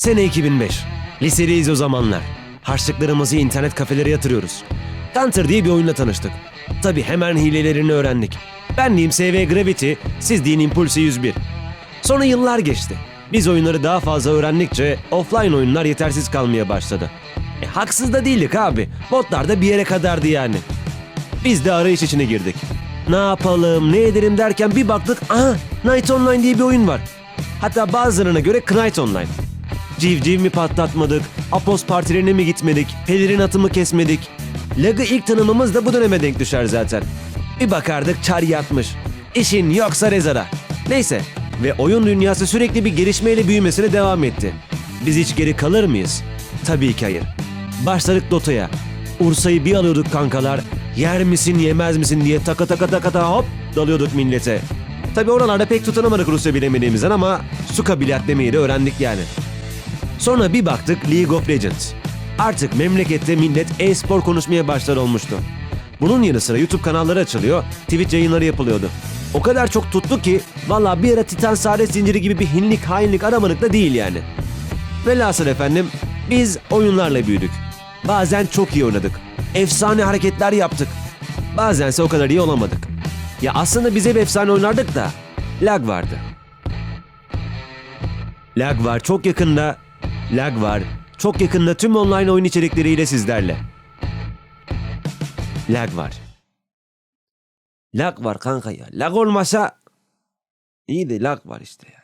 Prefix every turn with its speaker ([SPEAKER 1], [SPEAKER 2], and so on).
[SPEAKER 1] Sene 2005. Liseliyiz o zamanlar. Harçlıklarımızı internet kafelere yatırıyoruz. Counter diye bir oyunla tanıştık. Tabi hemen hilelerini öğrendik. Ben diyeyim SV Gravity, siz deyin Impulse 101. Sonra yıllar geçti. Biz oyunları daha fazla öğrendikçe offline oyunlar yetersiz kalmaya başladı. E, haksız da değildik abi. Botlar da bir yere kadardı yani. Biz de arayış içine girdik. Ne yapalım, ne edelim derken bir baktık, aha Night Online diye bir oyun var. Hatta bazılarına göre Knight Online. Civciv mi patlatmadık, Apos partilerine mi gitmedik, pelerin atımı kesmedik. Lag'ı ilk tanımamız da bu döneme denk düşer zaten. Bir bakardık çar yatmış. İşin yoksa rezara. Neyse ve oyun dünyası sürekli bir gelişmeyle büyümesine devam etti. Biz hiç geri kalır mıyız? Tabii ki hayır. Başladık Dota'ya. Ursa'yı bir alıyorduk kankalar. Yer misin yemez misin diye taka taka taka taka hop dalıyorduk millete. Tabii oralarda pek tutunamadık Rusya bilemediğimizden ama su kabilat demeyi de öğrendik yani. Sonra bir baktık League of Legends. Artık memlekette millet e-spor konuşmaya başlar olmuştu. Bunun yanı sıra YouTube kanalları açılıyor, Twitch yayınları yapılıyordu. O kadar çok tuttu ki valla bir ara Titan Saadet Zinciri gibi bir hinlik hainlik aramadık da değil yani. Velhasıl efendim biz oyunlarla büyüdük. Bazen çok iyi oynadık. Efsane hareketler yaptık. Bazense o kadar iyi olamadık. Ya aslında biz hep efsane oynardık da lag vardı. Lag var çok yakında. Lag var. Çok yakında tüm online oyun içerikleriyle sizlerle. Lag var. Lag var kanka ya. Lag olmasa iyi de lag var işte ya.